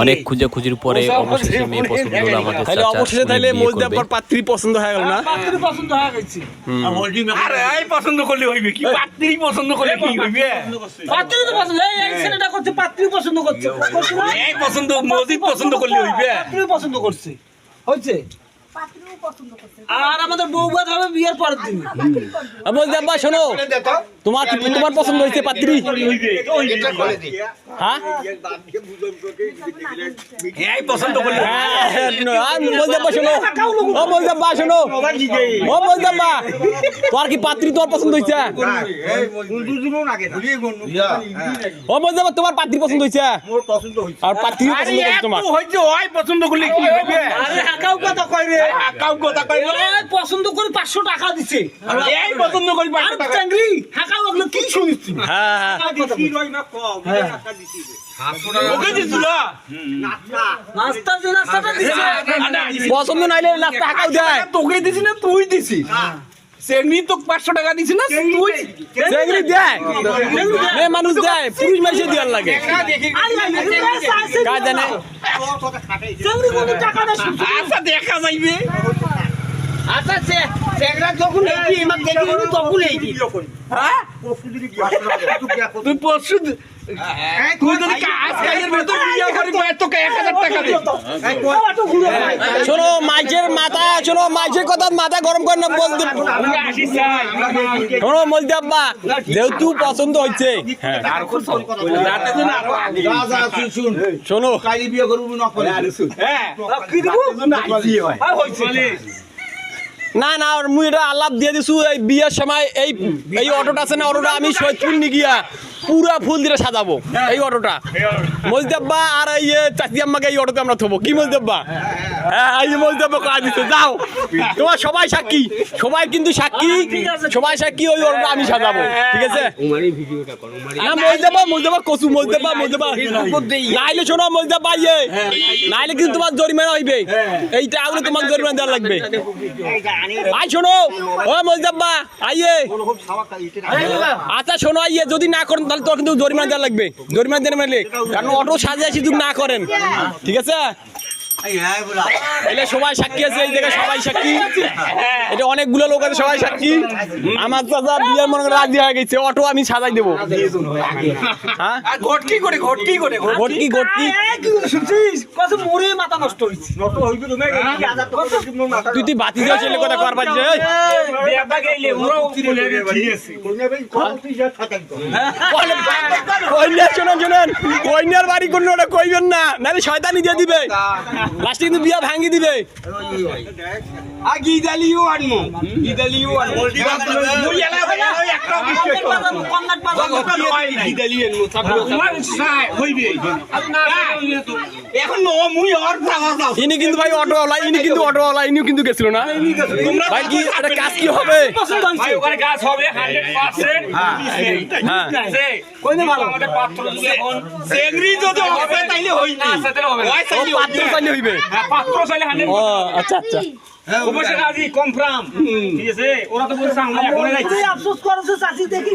অনেক খুঁজে খুঁজির পরে অবশেষে মেয়ে পছন্দ হলো আমাদের তাহলে অবশেষে তাহলে পাত্রী পছন্দ হয়ে গেল না? পাত্রী পছন্দ হয়ে গেছে। আরে এই পছন্দ করলে হইবে কি? পাত্রী পছন্দ করলে কি হইবে? পাত্রী তো পছন্দ এই এই ছেলেটা করছে পাত্রী পছন্দ করছে। এই পছন্দ পছন্দ করলে হইবে। পাত্রী পছন্দ করছে। হয়েছে আর আমাদের বউ বাদ হবে বিয়ের পরের দিন। শোনো। তোমার কি তোমার পছন্দ হয়েছে পাত্রী? হ্যাঁ? এই পছন্দ করলে। ও শোনো ও মজদে আব্বা তোমার কি পাত্রী তোমার পছন্দ হয়েছে? ও তোমার পাত্রী পছন্দ হয়েছে? আর পাত্রী পছন্দ হয়েছে তোমার। হইছে ওই পছন্দ করলে কি হইবে আরে হাকাও কথা কয় রে। কাউ কথা কই পছন্দ করে পাঁচশো টাকা দিছে। এই পছন্দ করি আর 500 টাকা কি শুনিস হ্যাঁ হ্যাঁ। পছন্দ নাইলে লাখ দেয়। তোকে দিছি না তুই দিছি? সেমনি তো 500 টাকা দিছি না তুই সেগুলি দেয়। মেয়ে মানুষ দেয় পুরুষ মানুষের দেওয়ার লাগে। কাজ জানে? চাংরি কোনো টাকা দেয় আচ্ছা দেখা যাইবে আচ্ছা যখন তখন এই হ্যাঁ? তুই পরশু তুই যদি কাজ ভেতর বিয়ে করি তো 1000 টাকা দে শোনো মাইজের মাথা শোনো মাইজের কথা মাথা গরম করে না বলতে শোনো বলতে আব্বা যেহেতু পছন্দ হচ্ছে হ্যাঁ। শোনো হ্যাঁ। কি দিব? হইছে না না মুই এটা আলাপ দিয়ে দিছু, এই বিয়ের সময় এই এই অটোটা আছে না অটোটা আমি সৈয়দপুর নিয়ে গিয়া পুরা ফুল দিয়ে সাজাবো। এই অটোটা। মজদাব্বা আর এই চাচি আম্মাকে এই অটোতে আমরা থবো। কি মজদাব্বা হ্যাঁ এই মজদাব্বা কাজ দিতে যাও। তোমার সবাই সাক্ষী। সবাই কিন্তু সাক্ষী। সবাই সাক্ষী ওই অটোটা আমি সাজাবো। ঠিক আছে? না মজদাব্বা মজদাব্বা কসু মজদাব্বা মজদাব্বা নাইলে শোনো মজদাব্বা ইয়ে। নাইলে কিন্তু তোমার জরিমানা হইবে। এইটা তোমার জরিমানা দেওয়া লাগবে। আই শোনো। ও মজদাব্বা আইয়ে। আচ্ছা শোনো আইয়ে। যদি না করেন তাহলে তো কিন্তু জরিমানা দেওয়া লাগবে। জরিমানা দেওয়া মানে কারণ অটো সাজিয়ে যদি না করেন। ঠিক আছে? এলে সবাই সাক্ষী আছে এই জায়গায় সবাই সাক্ষী। এটা অনেকগুলো লোক আছে সবাই সাক্ষী। আমার চাচা বিয়ের মনে রাজি হয়ে গেছে অটো আমি সাজাই দেবো। হ্যাঁ? আর করে ঘট করে ঘটকি। ঘটকি শুনছিস? কত মরে মাথা নষ্ট হইছে তুই তুই বাতি দিয়ে ছেলে কথা কর পারছিস বিয়াটা গেলে ওরা বলে দিয়েছে। কইনা শোনেন শোনেন। কইনার বাড়ি কোন ওটা কইবেন না। নাহলে শয়তানি দিয়ে দিবে। লাস্টে কিন্তু বিয়া ভাঙি দিবে। ইদালিও আনমু। ইদালিও আর ইনি কিন্তু ভাই অটোওয়ালা ইনি কিন্তু অটোওয়ালা ইনিও কিন্তু গেছিল না? ভাই কি এটা কাজ কি হবে? ভাই ওখানে কাজ হবে 100% হ্যাঁ কইনে ভালো? আমাদের পাত্র যদি এখন। যদি হবে তাইলে হইবে না তাইলে হবে ওই ও তাইলে পাত্র চাইলে হইবে হ্যাঁ পাত্র চাইলে 100 ও আচ্ছা আচ্ছা অবশ্যই রাজি কনফার্ম ঠিক আছে ওরা তো বলছে আমরা এখন তুই আফসোস করছিস চাষি দেখি